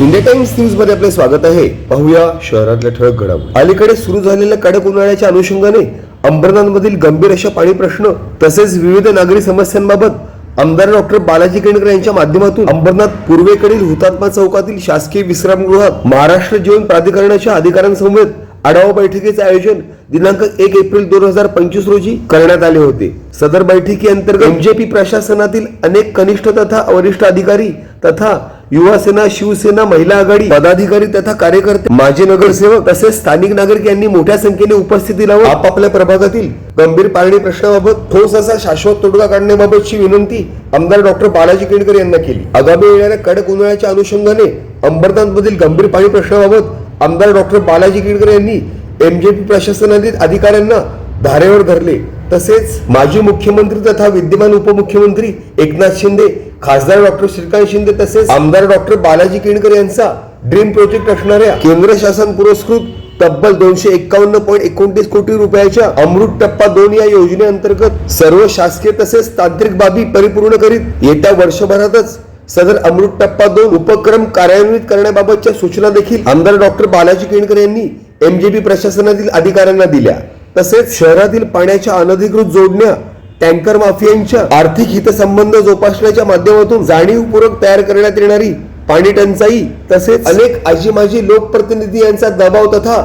India times न्यूजमध्ये आपले स्वागत आहे. पाहूया शहरातल्या ठळक घडामोडी. अलीकडे सुरू झालेल्या कडक उन्हाळ्याच्या अनुषंगाने अंबरनाथमधील गंभीर अशा पाणी प्रश्न तसेच विविध नागरी समस्यांबाबत आमदार डॉक्टर बालाजी केणकर यांच्या माध्यमातून अंबरनाथ पूर्वेकडील हुतात्मा चौकातील शासकीय विश्रामगृहात महाराष्ट्र जीवन प्राधिकरणाच्या अधिकाऱ्यांसमवेत आढावा बैठकीचे आयोजन दिनांक एक एप्रिल दोन हजार पंचवीस रोजी करण्यात आले होते. सदर बैठकी अंतर्गत एमजेपी प्रशासनातील अनेक कनिष्ठ तथा वरिष्ठ अधिकारी तथा युवा सेना शिवसेना महिला आघाडी पदाधिकारी तथा कार्यकर्ते माजी नगरसेवक तसेच स्थानिक नागरिक यांनी मोठ्या संख्येने उपस्थिती लावून आपापल्या प्रभागातील गंभीर पाणी प्रश्नाबाबत ठोस असा शाश्वत तोडगा काढण्याबाबतची विनंती आमदार डॉक्टर बालाजी केणकर यांना केली. आगामी येणाऱ्या कडक उन्हाळ्याच्या अनुषंगाने अंबरनाथ मधील गंभीर पाणी प्रश्नाबाबत आमदार डॉक्टर बालाजी केणकर यांनी एमजेपी प्रशासनातील अधिकाऱ्यांना धारेवर धरले. तसेच माजी मुख्यमंत्री तथा विद्यमान उपमुख्यमंत्री एकनाथ शिंदे खासदार डॉक्टर श्रीकांत शिंदे तसेच आमदार डॉक्टर बालाजी केणकर यांचा ड्रीम प्रोजेक्ट असणाऱ्या केंद्र शासन पुरस्कृत तब्बल दोनशे एकावन्न पॉईंट एकोणतीस कोटी रुपयाच्या अमृत टप्पा दोन या योजनेअंतर्गत सर्व शासकीय तसेच तांत्रिक बाबी परिपूर्ण करीत येत्या वर्षभरातच सदर अमृत टप्पा दोन उपक्रम कार्यान्वित करण्याबाबतच्या सूचना देखील आमदार डॉक्टर बालाजी केणकर यांनी एमजेपी प्रशासनातील अधिकाऱ्यांना दिल्या. तसेच शहरातील पाण्याच्या अनधिकृत जोडण्या टँकर माफियांच्या आर्थिक हितसंबंध जोपासण्याच्या माध्यमातून जाणीवपूर्वक तयार करण्यात येणारी पाणी टंचाई तसेच अनेक आजी माजी लोकप्रतिनिधी यांचा दबाव तथा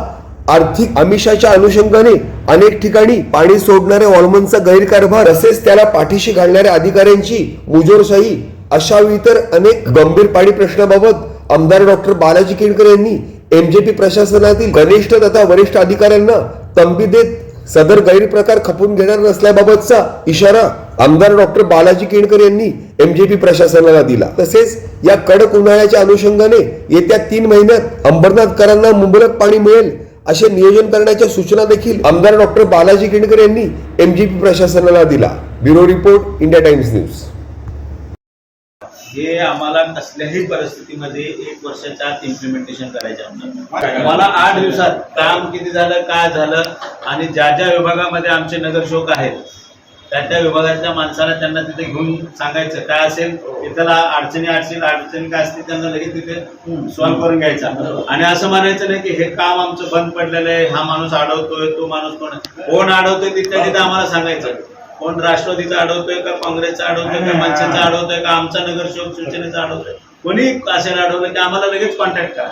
आर्थिक आमिषाच्या अनुषंगाने अनेक ठिकाणी पाणी सोडणाऱ्या वॉलमनचा गैरकारभार तसेच त्याला पाठीशी घालणाऱ्या अधिकाऱ्यांची मुजोरशाही अशा इतर अनेक गंभीर पाणी प्रश्नाबाबत आमदार डॉक्टर बालाजी केणकर यांनी एमजेपी प्रशासनातील कनिष्ठ तथा वरिष्ठ अधिकाऱ्यांना तंबी देत सदर गैरप्रकार खपून घेणार नसल्याबाबतचा इशारा आमदार डॉक्टर बालाजी केणकर यांनी एमजेपी प्रशासनाला दिला. तसेच या कडक उन्हाळ्याच्या अनुषंगाने येत्या तीन महिन्यात अंबरनाथकरांना मुबलक पाणी मिळेल असे नियोजन करण्याच्या सूचना देखील आमदार डॉक्टर बालाजी केणकर यांनी एमजीपी प्रशासनाला दिला. Bureau report India Times news. हे आम्हाला कसल्याही परिस्थितीमध्ये एक वर्षाच्या आत इम्प्लिमेंटेशन करायचे मला आठ दिवसात काम किती झालं काय झालं आणि ज्या ज्या विभागामध्ये आमचे नगरसेवक आहेत त्या त्या विभागातल्या माणसाला त्यांना तिथे घेऊन सांगायचं काय असेल त्याला अडचणी अडचणी अडचणी काय असतील त्यांना लगेच तिथे सॉल्व्ह करून घ्यायचा. आणि असं म्हणायचं नाही की हे काम आमचं बंद पडलेलं आहे हा माणूस अडवतोय तो माणूस कोण कोण अडवतोय तिथल्या तिथे आम्हाला सांगायचं. कोण राष्ट्रवादीचा अडवतोय का काँग्रेसचा अडवतोय का मनसेचा अडवतोय का आमचा नगरसेवक शिवसेनेचा अडवतोय कोणी असेल अडवलं की आम्हाला लगेच कॉन्टॅक्ट करा.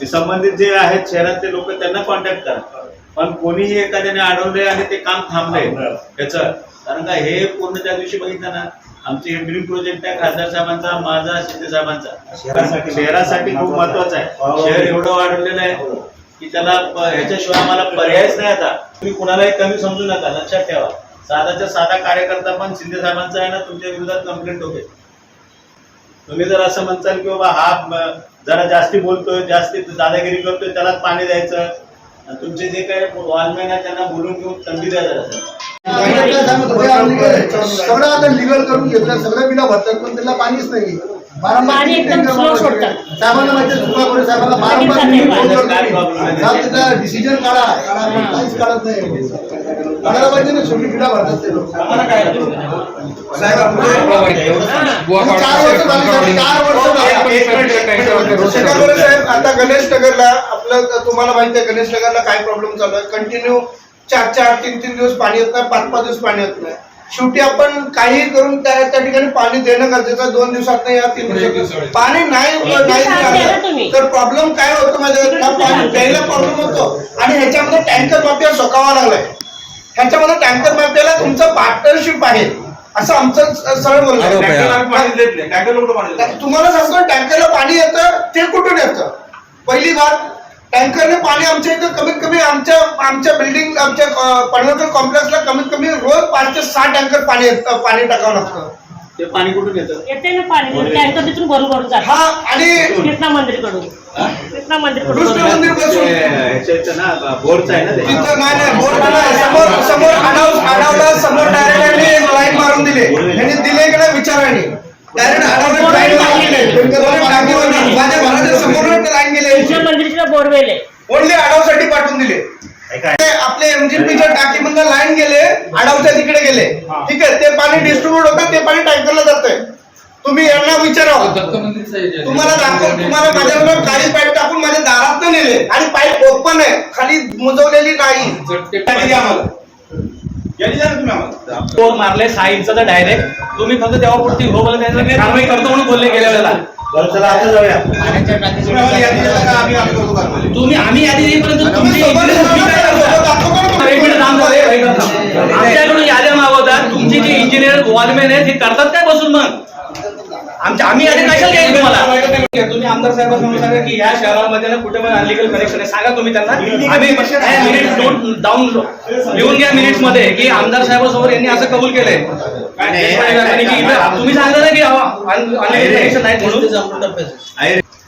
ते संबंधित जे आहेत शहरातले लोक त्यांना कॉन्टॅक्ट करा. पण कोणीही एखाद्याने अडवलंय आणि ते काम थांबलंय त्याचं कारण का हे पूर्ण त्या दिवशी बघितलं ना आमचे हे ड्रीम प्रोजेक्ट आहे खासदार साहेबांचा माझा शिंदे साहेबांचा. शहरासाठी खूप महत्त्वाचा आहे. शहर एवढं वाढवलेलं आहे की त्याला ह्याच्याशिवाय आम्हाला पर्यायच नाही आता. तुम्ही कुणालाही कमी समजू नका लक्षात ठेवा. साधाच्या साधा कार्यकर्ता पण शिंदे साहेबांचा आहे ना तुमच्या विरोधात कंप्लेंट होते. तुम्ही जर असं म्हणताल की बाबा हा जरा जास्ती बोलतोय जास्ती दादागिरी करतोय त्यालाच पाणी द्यायचं. तुमचे जे काही वॉलमॅन आहे त्यांना बोलून घेऊन संधी द्यायचं सगळं आता लिगल करून घेतलं सगळं बिना भरतात पण त्याला पाणीच नाही. साहेबांना माहिती साहेबांना डिसिजन काढा. काढत नाही. शेवटी भरतात साहेब चार वर्ष झाली चार वर्ष साहेब आता गणेश नगरला आपलं तुम्हाला माहिती आहे गणेश नगरला काय प्रॉब्लेम चालू आहे? कंटिन्यू चार चार तीन तीन दिवस पाणी येत नाही पाच पाच दिवस पाणी येत नाही. शेवटी आपण काही करून त्या त्या ठिकाणी पाणी देणं गरजेचं आहे. दोन दिवसात नाही या तीन दिवसात पाणी नाही. तर प्रॉब्लेम काय होतो माझ्या पाणी प्यायला प्रॉब्लेम होतो. आणि ह्याच्यामध्ये टँकर माफिया सोकावा लागलाय. ह्याच्यामध्ये टँकर माफियाला तुमचं पार्टनरशिप आहे. असं आमचं सरळ बोलणं. आहे. तुम्हाला सांगतो टँकरला पाणी येतं ते कुठून येतं? पहिली बात टँकरने पाणी आमच्या इथं कमीत कमी आमच्या आमच्या बिल्डिंग आमच्या पडवकर कॉम्प्लेक्सला कमीत कमी रोज पाच ते सहा टँकर पाणी येतं पाणी टाकावं लागतं. ते पाणी कुठून येतं? येते ना पाणी टँकर तिथून भरून भरून जात. हा आणि कृष्णा मंदिरकडून. कृष्णा मंदिरकडून कृष्ण भरून मंदिर ते बसून ह्याच्या इथं ना बोरचं आहे ना ते. तिथं नाही नाही बोर्ड नाही. समोर समोर आडाव आडावला समोर डायरेक्ट एक लाईन मारून दिले. यांनी दिले की नाही विचाराने डायरेक्ट लाईन मारून दिले टाकीवर माझ्या घराच्या समोर लाईन गेले. कृष्ण मंदिरच्या बोरवेल आहे ओनली पाठवून दिले. ते आपले एमजीपीच्या टाकीमधनं लाईन गेले. आडावच्या तिकडे गेले. ठीक आहे ते पाणी डिस्ट्रीब्युट होतं ते पाणी टँकरला जातंय. तुम्ही यांना विचारावं तुम्हाला दाखव तुम्हाला माझ्याकडे काही पाईप टाकून माझ्या दारात नेले. आणि पाईप ओपन आहे. खाली मुजवलेली नाही. चोर मारले सहा इंचाचा डायरेक्ट तुम्ही फक्त त्यावरती हो बोलत नाही कारवाई करतो म्हणून बोलले गेल्या वेळेला बरं चला आता जाऊया. तुम्ही आम्हाला यादी द्या का आम्ही आम्ही करतो कारवाई. तुम्ही आम्ही आधी येईपर्यंत तुमची सोबत तुम्ही काय करता? दाखव का ना एक मिनिट थांब जरा, एक मिनिट थांब. आमच्याकडून याद्या मागवतात. तुमची जी इंजिनियर वॉलमॅन आहे ती करतात काय बसून मग? आमच्या आम्ही आधी कशाला घ्यायचं तुम्हाला. तुम्ही आमदार साहेबांना सांगा की या शहरामध्ये ना कुठे पण अनलिगल कनेक्शन आहे. सांगा तुम्ही त्यांना. आम्ही मिनिट नोट डाऊन लिहून घ्या मिनिट्समध्ये की आमदार साहेबांसमोर यांनी असं कबूल केलंय. तुम्ही सांगता ना की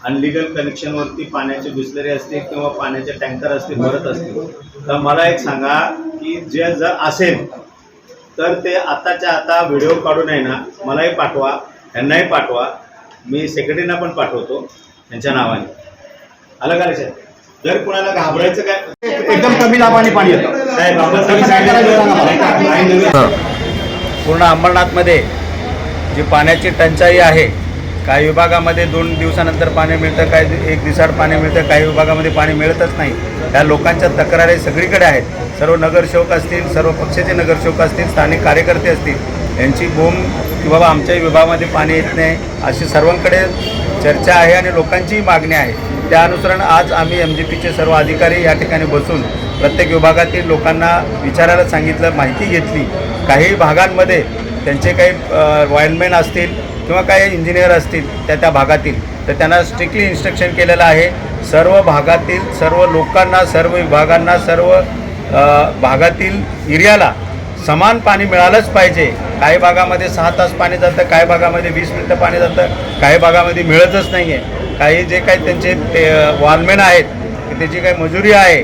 अनलिगल कनेक्शन अनलिगल वरती पाण्याचे बिस्लरी असतील किंवा पाण्याचे टँकर असतील भरत असतील तर मला एक सांगा की जे जर असेल तर ते आताच्या आता व्हिडिओ काढून आहे ना मलाही पाठवा यांनाही पाठवा. मी सेक्रेटरीना पण पाठवतो त्यांच्या नावाने. आलं का लक्षात? जर कुणाला घाबरायचं काय एकदम कमी दाबाने पाणी येतं. साहेब आपण पूर्ण अंबरनाथमध्ये जी पाण्याची टंचाई आहे काही विभागामध्ये दोन दिवसानंतर पाणी मिळतं काही एक दिवसाआड पाणी मिळतं काही विभागामध्ये पाणी मिळतच नाही. त्या लोकांच्या तक्रारी सगळीकडे आहेत. सर्व नगरसेवक असतील सर्व पक्षाचे नगरसेवक असतील स्थानिक कार्यकर्ते असतील यांची बोंब की बाबा आमच्या विभागामध्ये पाणी येत नाही अशी सर्वांकडे चर्चा आहे आणि लोकांचीही मागणी आहे. त्या अनुसरण आज आम्ही एम जी पीचे सर्व अधिकारी या ठिकाणी बसून प्रत्येक विभागातील लोकांना विचारायला सांगितलं माहिती घेतली. काही भागांमध्ये त्यांचे काही वायरमॅन असतील किंवा काही इंजिनियर असतील त्या त्या भागातील. तर त्यांना स्ट्रिक्टली इन्स्ट्रक्शन केलेलं आहे. सर्व भागातील सर्व लोकांना सर्व विभागांना सर्व भागातील एरियाला समान पाणी मिळालंच पाहिजे. काही भागामध्ये सहा तास पाणी जातं काही भागामध्ये वीस मिनटं पाणी जातं काही भागामध्ये मिळतच नाही आहे काही जे काही त्यांचे ते वॉलमॅन आहेत की त्याची काही मजुरी आहे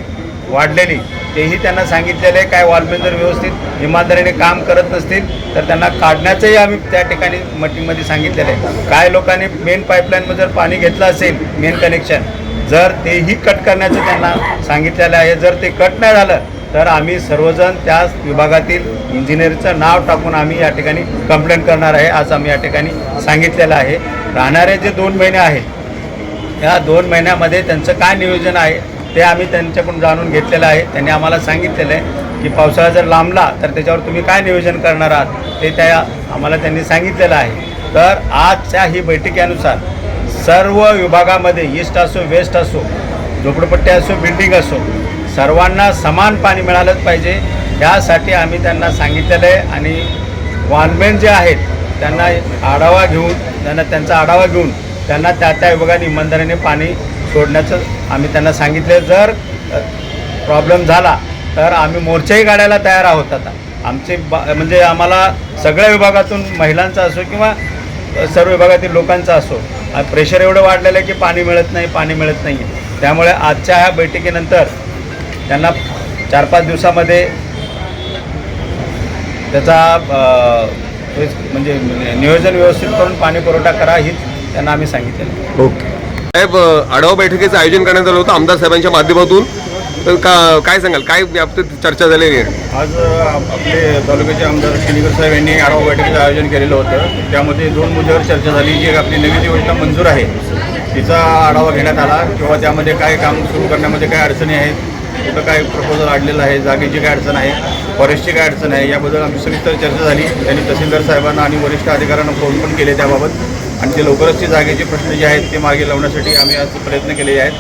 वाढलेली. तेही त्यांना सांगितलेलं आहे काय वॉलमॅन जर व्यवस्थित इमानदारीने काम करत नसतील तर त्यांना काढण्याचंही आम्ही त्या ठिकाणी मटिंगमध्ये सांगितलेलं आहे. काय लोकांनी मेन पाईपलाईनमध्ये जर पाणी घेतलं असेल मेन कनेक्शन जर तेही कट करण्याचं त्यांना सांगितलेलं आहे जर ते कट नाही झालं तर आम्ही सर्वजण त्याच विभागातील इंजिनिअरचं नाव टाकून आम्ही या ठिकाणी कंप्लेंट करणार आहे आज आम्ही या ठिकाणी सांगितलेलं आहे. राहणारे जे दोन महिने आहेत या दोन महिन्यामध्ये त्यांचं काय नियोजन आहे ते आम्ही त्यांच्याकडून जाणून घेतलेलं आहे. त्यांनी आम्हाला सांगितलेलं आहे की पावसाळा जर लांबला तर त्याच्यावर तुम्ही काय नियोजन करणार आहात? ते त्या आम्हाला त्यांनी सांगितलेलं आहे. तर आजच्या ही बैठकीनुसार सर्व विभागामध्ये ईस्ट असो वेस्ट असो झोपडपट्टी असो बिल्डिंग असो सर्वांना समान पाणी मिळालंच पाहिजे. यासाठी आम्ही त्यांना सांगितलेलं आहे आणि वानमेन जे आहेत त्यांना आढावा घेऊन त्यांना त्यांचा आढावा घेऊन त्यांना त्या त्या विभागाने इमानदारीने पाणी सोडण्याचं आम्ही त्यांना सांगितलं जर प्रॉब्लेम झाला तर आम्ही मोर्चाही काढायला तयार आहोत आता. आमचे बा म्हणजे आम्हाला सगळ्या विभागातून महिलांचा असो किंवा सर्व विभागातील लोकांचा असो प्रेशर एवढं वाढलेलं आहे की पाणी मिळत नाही पाणी मिळत नाही. आहे त्यामुळे आजच्या ह्या बैठकीनंतर त्यांना चार पाच दिवसामध्ये त्याचा म्हणजे नियोजन व्यवस्थित करून पाणी पुरवठा करा हीच त्यांना आम्ही सांगितलेलं ओके. साहेब आढावा बैठकीचं आयोजन करण्यात आलं होतं आमदार साहेबांच्या माध्यमातून. तर का काय सांगाल? काय याबाबतीत चर्चा झालेली आहे? आज आप- आपले तालुक्याचे आमदार शिनीकर साहेब यांनी आढावा बैठकीचं आयोजन केलेलं होतं. त्यामध्ये दोन मुद्द्यावर चर्चा झाली जी आपली नवीन योजना मंजूर आहे. तिचा आढावा घेण्यात आला किंवा त्यामध्ये काय काम सुरू करण्यामध्ये काय अडचणी आहेत कुठं काय प्रपोजल आणलेलं आहे जागेची काय अडचण आहे फॉरेस्टची काय अडचण आहे याबद्दल आमची सविस्तर चर्चा झाली. त्यांनी तहसीलदार साहेबांना आणि वरिष्ठ अधिकाऱ्यांना फोन पण केले त्याबाबत. आणि ते लवकरच ते जागेचे प्रश्न जे आहेत ते मागे लावण्यासाठी आम्ही आज प्रयत्न केलेले आहेत.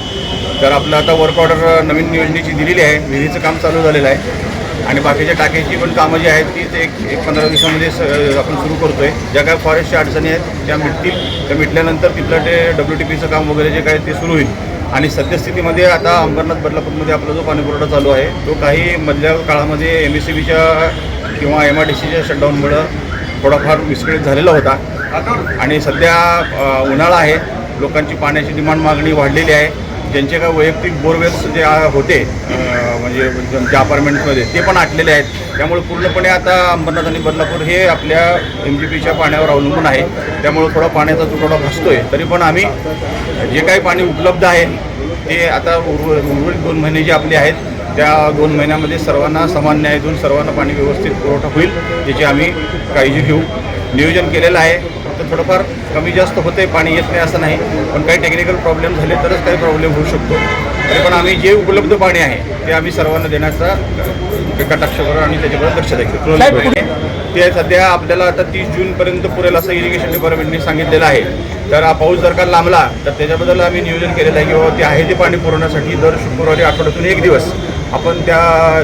तर आपलं आता वर्क ऑर्डर नवीन योजनेची दिलेली आहे. विहिरीचं काम चालू झालेलं आहे. आणि बाकीच्या टाक्याची पण कामं जी आहेत ती ते एक एक पंधरा दिवसामध्ये स- आपण सुरू करतो आहे ज्या काय फॉरेस्टच्या अडचणी आहेत त्या मिटतील. त्या मिटल्यानंतर तिथलं ते डब्ल्यू टी पीचं काम वगैरे जे काय ते सुरू होईल. आणि सद्यस्थितीमध्ये आता अंबरनाथ बदलापूरमध्ये आपला जो पाणीपुरवठा चालू आहे तो काही मधल्या काळामध्ये एम एस सी बीच्या किंवा एम आय डी सीच्या शटडाऊनमुळं थोडाफार विस्कळीत झालेला होता. आणि सध्या उन्हाळा आहे. लोकांची पाण्याची डिमांड मागणी वाढलेली आहे. ज्यांचे काय वैयक्तिक बोरवेल्स जे होते म्हणजे ज्या अपार्टमेंट्समध्ये ते पण आटलेले आहेत. त्यामुळे पूर्णपणे आता अंबरनाथ आणि बदलापूर हे आपल्या एम जी पीच्या पाण्यावर अवलंबून आहे. त्यामुळे थोडा पाण्याचा तुटवडा भासतोय. तरी पण आम्ही जे काही पाणी उपलब्ध आहे ते आता उर्व उर्वरित दोन महिने जे आपले आहेत त्या दोन महिन्यामध्ये सर्वांना समान न्याय देऊन सर्वांना पाणी व्यवस्थित पुरवठा होईल याची आम्ही काळजी घेऊ. नियोजन केलेलं आहे. फक्त थोडंफार कमी जास्त होते पाणी येत नाही असं नाही. पण काही टेक्निकल प्रॉब्लेम झाले तरच काही प्रॉब्लेम होऊ शकतो. तरी पण आम्ही जे उपलब्ध पाणी आहे ते आम्ही सर्वांना देण्याचा कटाक्ष करू आणि त्याच्याकडे लक्ष द्यायचं ते सध्या आपल्याला आता तीस जूनपर्यंत पुरेल असं इरिगेशन डिपार्टमेंटने सांगितलेलं आहे. तर हा पाऊस जर का लांबला तर त्याच्याबद्दल आम्ही नियोजन केलेलं आहे की बाबा ते आहे ते पाणी पुरवण्यासाठी दर शुक्रवारी आठवड्यातून एक दिवस आपण त्या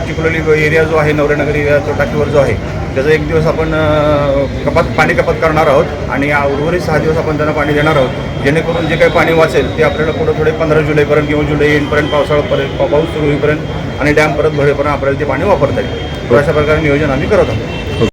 चिखलोली एरिया जो आहे नवरेनगर एरिया तो टाकीवर जो आहे त्याचा एक दिवस आपण कपात पाणी कपात करणार आहोत आणि उर्वरित सहा दिवस आपण त्यांना पाणी देणार आहोत. जेणेकरून जे काही पाणी वाचेल ते आपल्याला पुढे थोडे पंधरा जुलैपर्यंत किंवा जुलै एंडपर्यंत पावसाळ्यापर्यंत पाऊस सुरू होईपर्यंत आणि डॅम परत भरेपर्यंत आपल्याला ते पाणी वापरता येईल. अशा प्रकारे नियोजन आम्ही करत आहोत.